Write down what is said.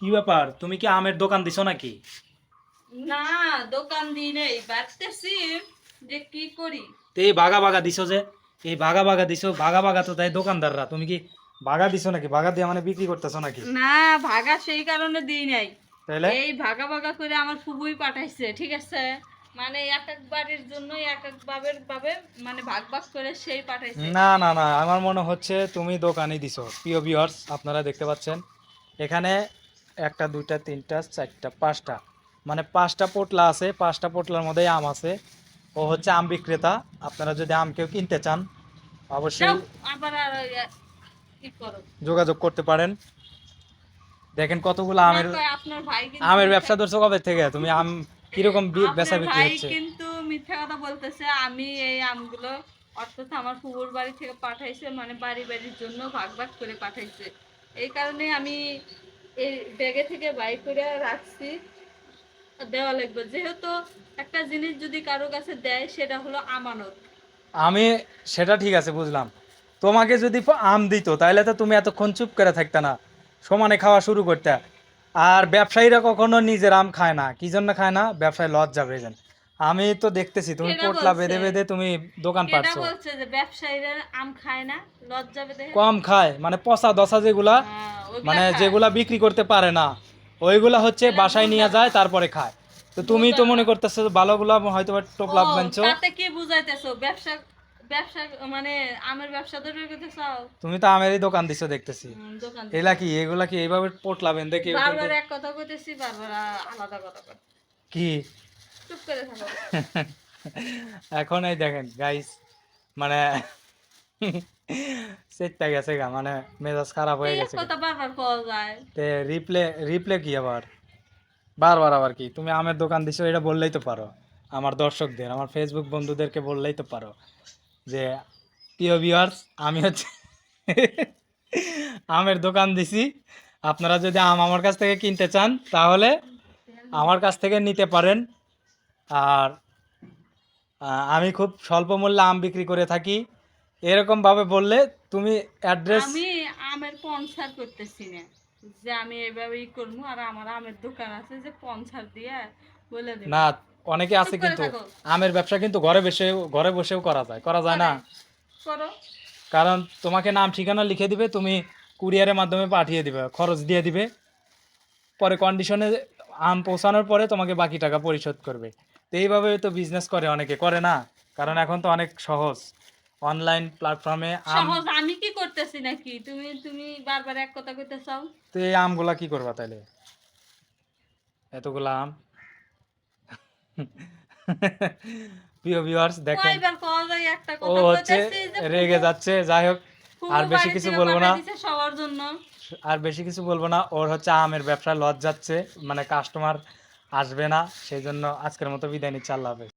কি ব্যাপার? তুমি কি আমের দোকান দিছো নাকি? না দোকান দিই নেই বাড়তেছি যে কি করি। তো এই বাগা বাগা দিছো যে এই বাগা বাগা দিছো বাগা বাগা তো তাই দোকানদাররা। তুমি কি বাগা দিছো নাকি? বাগা দিয়ে মানে বিক্রি করতেছো নাকি? না ভাগা সেই কারণে দিই নাই। তাহলে এই ভাগা ভাগা করে আমার ফুবুই পাঠাইছে ঠিক আছে? মানে এক এক বাড়ির জন্য এক এক ভাবের ভাবে মানে ভাগ ভাগ করে সেই পাঠাইছে। না না না আমার মনে হচ্ছে তুমি দোকানই দিছো। প্রিয় ভিউয়ার্স আপনারা দেখতে পাচ্ছেন। এখানে একটা দুইটা তিনটা চারটা পাঁচটা। মানে পাঁচটা পোটলা আছে পাঁচটা পোটলার মধ্যেই আম আছে। ও হচ্ছে আম বিক্রেতা। আপনারা যদি আম কেউ কিনতে চান অবশ্যই যোগাযোগ করতে পারেন। দেখেন কতগুলো আমের আমের ব্যবসা ধরছো কবে থেকে? তুমি আম কীরকম বেচা বিক্রি হচ্ছে? কিন্তু মিথ্যা কথা বলতেছে আমি এই আমগুলো অর্থাৎ আমার ফুবুর বাড়ি থেকে পাঠাইছে মানে বাড়ি বাড়ির জন্য ভাগ ভাগ করে পাঠাইছে। এই কারণে আমি এই ব্যাগে থেকে বাই করে রাখছি। দেওয়া লাগবে। যেহেতু একটা জিনিস যদি কারও কাছে দেয়, সেটা হলো আমানত। আমি, সেটা ঠিক আছে, বুঝলাম। তোমাকে যদি আম দিত তাহলে তো তুমি এতক্ষণ চুপ করে থাকতে না। সমানে খাওয়া শুরু করতে। আর ব্যবসায়ীরা কখনো নিজের আম খায় না। কি জন্য খায় না? ব্যবসায় লস যাবে আমি তো দেখতেছি তুমি পোটলা? বেঁধে বেঁধে তুমি দোকান এটা পাচ্ছ বলছে যে ব্যবসায়ীরা আম খায় না? লজ্জা কম খায় মানে পচা দশা যেগুলা মানে যেগুলা বিক্রি করতে পারে না ওইগুলা হচ্ছে বাসায় নিয়ে যায় তারপরে খায়। তো তুমি তো মনে করতেছো যে ভালোগুলা হয়তো টোপলা বানছো। তাতে কি বুঝাইতেছো? ব্যবসা ব্যবসা মানে আমের ব্যবসা ধরে চাও? তুমি তো আমেরই দোকান দিছো দেখতেছি। এগুলা কি এগুলা কি এইভাবে পোটলা বেঁধে কি বারবার এক কথা কইতেছি বারবার আলাদা কথা কি? চুপ করে থাকো। এখন এই দেখেন গাইস মানে সেটটা গেছে গা মানে মেজাজ খারাপ হয়ে গেছে কথা বারবার পাওয়া যায়। তে রিপ্লে রিপ্লে কি আবার? বারবার আবার কি? তুমি আমের দোকান দিছো এটা বললেই তো পারো। আমার দর্শকদের আমার ফেসবুক বন্ধুদেরকে বললেই তো পারো। যে প্রিয় ভিউয়ার্স আমি হচ্ছে আমের দোকান দিছি। আপনারা যদি আম আমার কাছ থেকে কিনতে চান তাহলে আমার কাছ থেকে নিতে পারেন। আর আমি খুব স্বল্প মূল্যে আম বিক্রি করে থাকি। এরকম ভাবে বললে তুমি অ্যাড্রেস আমি আমের পনসার করতেছি না যে আমি এভাবেই করব আর আমার আমের দোকান আছে যে পনসার দিয়ে বলে দেব। না অনেকে আছে কিন্তু আমের ব্যবসা কিন্তু ঘরে বসে ঘরে বসেও করা যায় করা যায় না। করো। কারণ তোমাকে নাম ঠিকানা লিখে দিবে তুমি কুরিয়ারের মাধ্যমে পাঠিয়ে দিবে খরচ দিয়ে দিবে। পরে কন্ডিশনে আম পৌঁছানোর পরে তোমাকে বাকি টাকা পরিশোধ করবে। তো এইভাবে তো বিজনেস করে অনেকে করে না। কারণ এখন তো অনেক সহজ। অনলাইন প্ল্যাটফর্মে সহজ আমি কি করতেছি নাকি? তুমি তুমি বারবার এক কথা কইতে চাও? তো এই আমগুলা কি করবা তাহলে এতগুলা আম? প্রিয় ভিউয়ার্স দেখেন। ও কথা হচ্ছে রেগে যাচ্ছে। যাই হোক আর বেশি কিছু বলব না। সবার জন্য। আর বেশি কিছু বলব না। ওর হচ্ছে আমের ব্যবসা লস যাচ্ছে মানে কাস্টমার আসবে না সেই জন্য আজকের মতো বিদায় নিচ্ছে আল্লাহ হাফেজ।